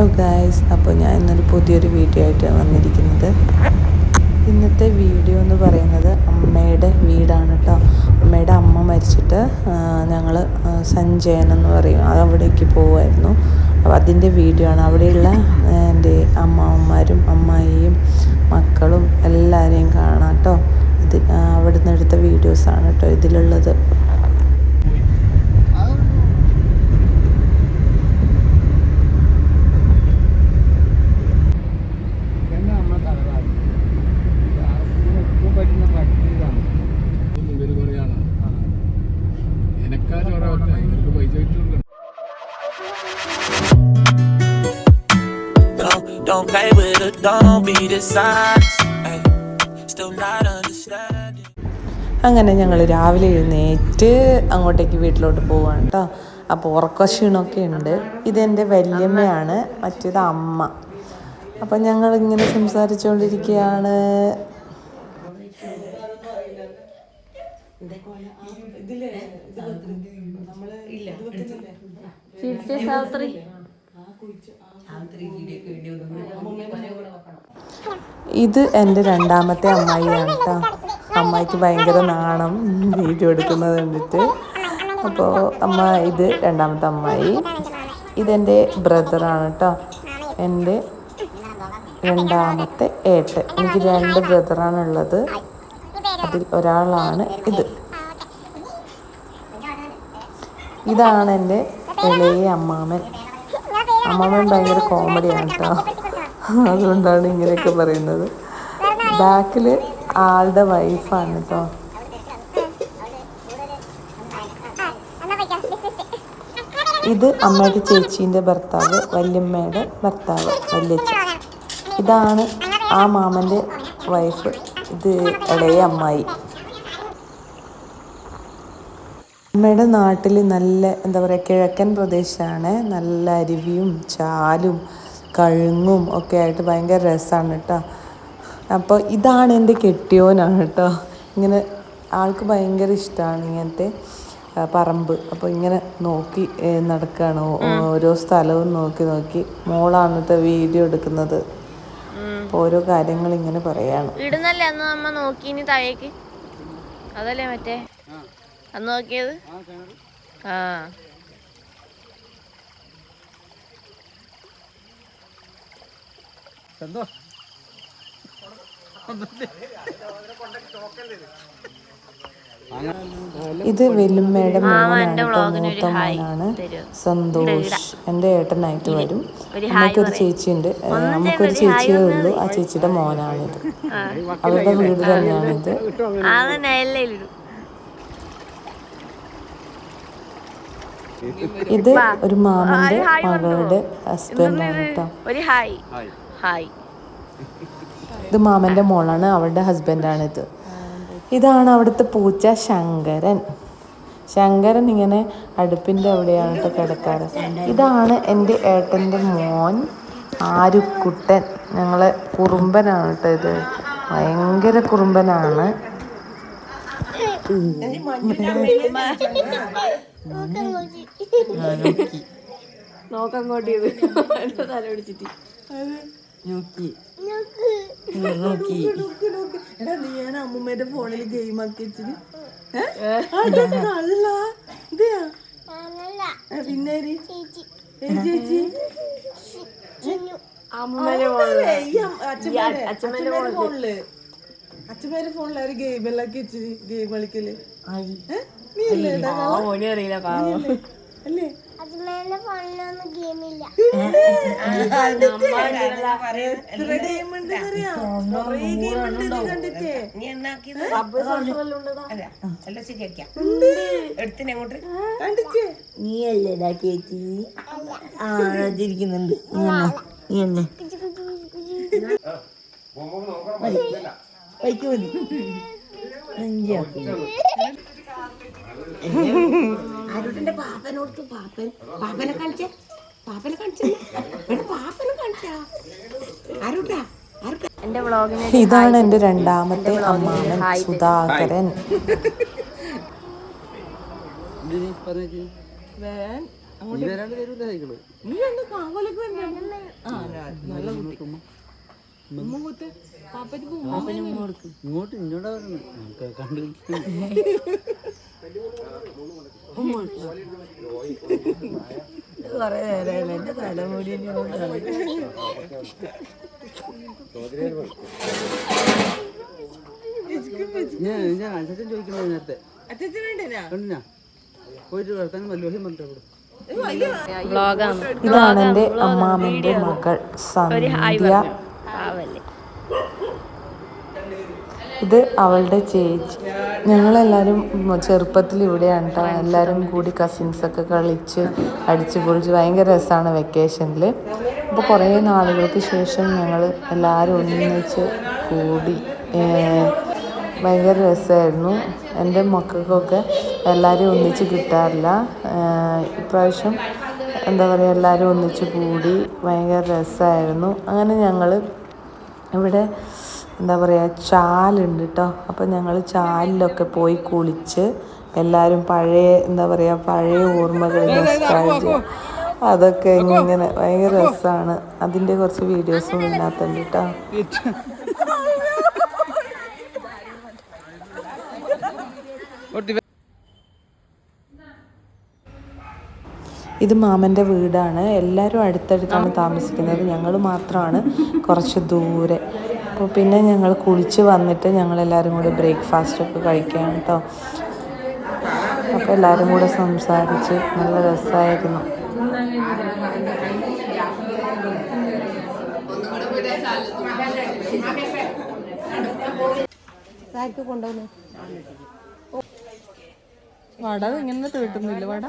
Hello guys അപ്പോൾ ഞാൻ ഇന്നൊരു പുതിയൊരു വീഡിയോ ആയിട്ട് വന്നിരിക്കുന്നത്. ഇന്നത്തെ വീഡിയോ എന്ന് പറയുന്നത് അമ്മയുടെ വീടാണ് കേട്ടോ അമ്മയുടെ അമ്മ മരിച്ചിട്ട് ഞങ്ങൾ സഞ്ജയൻ എന്ന് പറയും. അത് അവിടേക്ക് പോവായിരുന്നു. അപ്പോൾ അതിന്റെ വീഡിയോ ആണ്. അവിടെയുള്ള എന്റെ അമ്മാവന്മാരും അമ്മായിയും മക്കളും എല്ലാവരെയും കാണാം കേട്ടോ ഇത് അവിടുന്ന് എടുത്ത വീഡിയോസാണ് കേട്ടോ ഇതിലുള്ളത്. പൈസ വെച്ചു കൊടുക്കണം Don't, don't play with it, don't be dishonest. Still not understanding. അങ്ങനെ ഞങ്ങൾ രാവിലെ എഴുന്നേറ്റ് അങ്ങോട്ടേക്ക് വീട്ടിലോട്ട് പോവാണ് കേട്ടോ അപ്പോൾ ഉറക്കക്ഷീണമൊക്കെ ഉണ്ട് ഇതെന്റെ വല്യമ്മയാണ് മറ്റേത് അമ്മ അപ്പം ഇത് എന്റെ രണ്ടാമത്തെ അമ്മായിയാണ് കേട്ടോ. അമ്മായിക്ക് ഭയങ്കര നാണം വീഡിയോ എടുക്കുന്നത് കണ്ടിട്ട്. അപ്പോൾ അമ്മ ഇത് രണ്ടാമത്തെ അമ്മായി. ഇതെന്റെ ബ്രദറാണ് കേട്ടോ. എന്റെ രണ്ടാമത്തെ ഏട്ടൻ. എനിക്ക് രണ്ട് ബ്രദറാണുള്ളത്. അതിൽ ഒരാളാണ് ഇത്. ഇതാണ് എന്റെ ഇളയ അമ്മാമൻ. അമ്മാമൻ ഭയങ്കര കോമഡിയാണ് കേട്ടോ അതുകൊണ്ടാണ് ഇങ്ങനെയൊക്കെ പറയുന്നത്. ബാക്കിൽ ആളുടെ വൈഫാണ് കേട്ടോ ഇത് അമ്മയുടെ ചേച്ചീന്റെ ഭർത്താവ് വല്യമ്മയുടെ ഭർത്താവ് വല്യച്ഛൻ. ഇതാണ് ആ മാമന്റെ വൈഫ് ഇത് ഇളയ അമ്മായി. അമ്മയുടെ നാട്ടിൽ നല്ല എന്താ പറയുക കിഴക്കൻ പ്രദേശമാണ്. നല്ല അരുവിയും ചാലും കഴുങ്ങും ഒക്കെ ആയിട്ട് ഭയങ്കര രസമാണ് കേട്ടോ. അപ്പോൾ ഇതാണ് എന്റെ കെട്ടിയോനാണ് കേട്ടോ. ഇങ്ങനെ ആൾക്ക് ഭയങ്കര ഇഷ്ടമാണ് ഇങ്ങനത്തെ പറമ്പ്. അപ്പോൾ ഇങ്ങനെ നോക്കി നടക്കുകയാണ് ഓരോ സ്ഥലവും നോക്കി നോക്കി മോളാണ് കേട്ടോ വീഡിയോ എടുക്കുന്നത്. ഓരോ കാര്യങ്ങൾ ഇങ്ങനെ പറയാണ്. ഇടുന്നല്ലേ അന്ന് നമ്മ നോക്കിനി താഴേക്ക്? അതല്ലേ മറ്റേ? അന്ന് നോക്കിയത്? ആ സന്തോഷം ഇത് വെല്ലുമ്മയുടെ മോനാണ് മൂത്ത. സന്തോഷ് എന്റെ ഏട്ടനായിട്ട് വരും. നമുക്കൊരു ചേച്ചിയുണ്ട്. നമുക്കൊരു ചേച്ചിയേ ഉള്ളൂ. ആ ചേച്ചിയുടെ മോനാണിത്. അവരുടെ വീട് തന്നെയാണിത്. ഇത് ഒരു മാമന്റെ മകളുടെ ഹസ്ബൻഡാണ് കേട്ടോ ഒരു ഹായ്. ഹായ്. ഇത് മാമന്റെ മോളാണ് അവളുടെ ഹസ്ബൻഡ് ആണ് ഇത്. ഇതാണ് അവിടുത്തെ പൂച്ച ശങ്കരൻ. ശങ്കരൻ ഇങ്ങനെ അടുപ്പിന്റെ അവിടെയാണ് കേട്ടോ കിടക്കാറ്. ഇതാണ് എന്റെ ഏട്ടന്റെ മോൻ ആരുക്കുട്ടൻ. ഞങ്ങളെ കുറുമ്പനാണ് കേട്ടോ ഇത്. ഭയങ്കര കുറുമ്പനാണ്. ഫോണിൽ ആക്കി വെച്ചിട്ട് പിന്നെ ചേച്ചി. അച്ഛമ്മേന്റെ ഫോണിൽ. അച്ഛമ്മേന്റെ ഫോണിൽ ഒരു ഗെയിം എല്ലാം വെച്ച് ഗെയിം കളിക്കൽ ഏ? നീ അല്ലേ ഇടാ കള്ള? അല്ലേ അതുമേലെ ഗെയിം ഗെയിമില്ല എത്ര ഗെയിം ഉണ്ട് അറിയാം. അറിയില്ല ഗെയിം ഉണ്ട് നീ കണ്ടിട്ടേ. കണ്ടിട്ടേ. നീയല്ലേടാ ചേച്ചി ആ ചിരിക്കുന്നുണ്ട് നീ എന്നെ നീ എന്നെ. മതി. വൈക്ക് മതി പാപ്പനോടത്ത് പാപ്പനോട് പാപ്പൻ പാപ്പനെ കളിച്ച പാപ്പനെ കളിച്ച പാപ്പനെ കളിച്ച അരുടാ എന്റെ ഇതാണ് എന്റെ രണ്ടാമത്തെ അമ്മാവൻ സുധാകരൻ. ഇങ്ങോട്ട് ഇങ്ങോട്ടാ കണ്ടു കൊറേ നേരമായില്ല എന്റെ തലമുടി ഞാൻ ഞാൻ അച്ഛൻ ചോദിക്കുന്നത് നേരത്തെ പോയിട്ട് വല്ലോഹ്യം പറഞ്ഞിട്ട് ഇതാണ് എന്റെ അമ്മാമ്മന്റെ മകൾ സന്ധ്യ. ഇത് അവളുടെ ചേച്ചി. ഞങ്ങളെല്ലാവരും ചെറുപ്പത്തിൽ ഇവിടെയാണ് കേട്ടോ എല്ലാവരും കൂടി കസിൻസൊക്കെ കളിച്ച് അടിച്ച് പൊളിച്ച് ഭയങ്കര രസമാണ് വെക്കേഷനിൽ അപ്പോൾ കുറേ നാളുകൾക്ക് ശേഷം ഞങ്ങൾ എല്ലാവരും ഒന്നിച്ച് കൂടി ഭയങ്കര രസമായിരുന്നു എന്റെ മക്കൾക്കൊക്കെ എല്ലാവരും ഒന്നിച്ച് കിട്ടാറില്ല. ഇപ്രാവശ്യം എന്താ പറയുക എല്ലാവരും ഒന്നിച്ച് കൂടി ഭയങ്കര രസമായിരുന്നു അങ്ങനെ ഞങ്ങൾ ഇവിടെ എന്താ പറയുക ചാലുണ്ട് കേട്ടോ അപ്പോൾ ഞങ്ങൾ ചാലിലൊക്കെ പോയി കുളിച്ച് എല്ലാവരും പഴയ എന്താ പറയുക പഴയ ഓർമ്മകൾ അതൊക്കെ ഇങ്ങനെ ഭയങ്കര രസമാണ് അതിന്റെ കുറച്ച് വീഡിയോസും ഇതിനകത്തുണ്ട് കേട്ടോ ഇത് മാമന്റെ വീടാണ്. എല്ലാവരും അടുത്തടുത്താണ് താമസിക്കുന്നത്. ഞങ്ങൾ മാത്രമാണ് കുറച്ച് ദൂരെ. അപ്പോൾ പിന്നെ ഞങ്ങൾ കുളിച്ച് വന്നിട്ട് ഞങ്ങളെല്ലാവരും കൂടി ബ്രേക്ക്ഫാസ്റ്റ് ഒക്കെ കഴിക്കുകയാണ് കേട്ടോ അപ്പോൾ എല്ലാവരും കൂടെ സംസാരിച്ച് നല്ല രസമായിരുന്നു വട ഇങ്ങനെ തീട്ടുന്നില്ല. വട.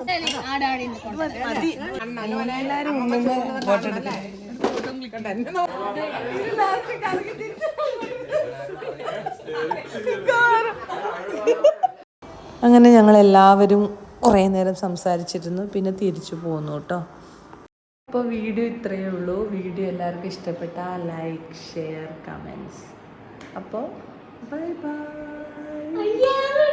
എല്ലാരും അങ്ങനെ ഞങ്ങൾ എല്ലാവരും കുറേ നേരം സംസാരിച്ചിരുന്നു. പിന്നെ തിരിച്ചു പോന്നു കേട്ടോ. അപ്പോൾ വീഡിയോ ഇത്രയേ ഉള്ളൂ. വീഡിയോ എല്ലാവർക്കും ഇഷ്ടപ്പെട്ടാൽ ലൈക്ക് ഷെയർ കമൻസ്. അപ്പോൾ ബൈ ബൈ.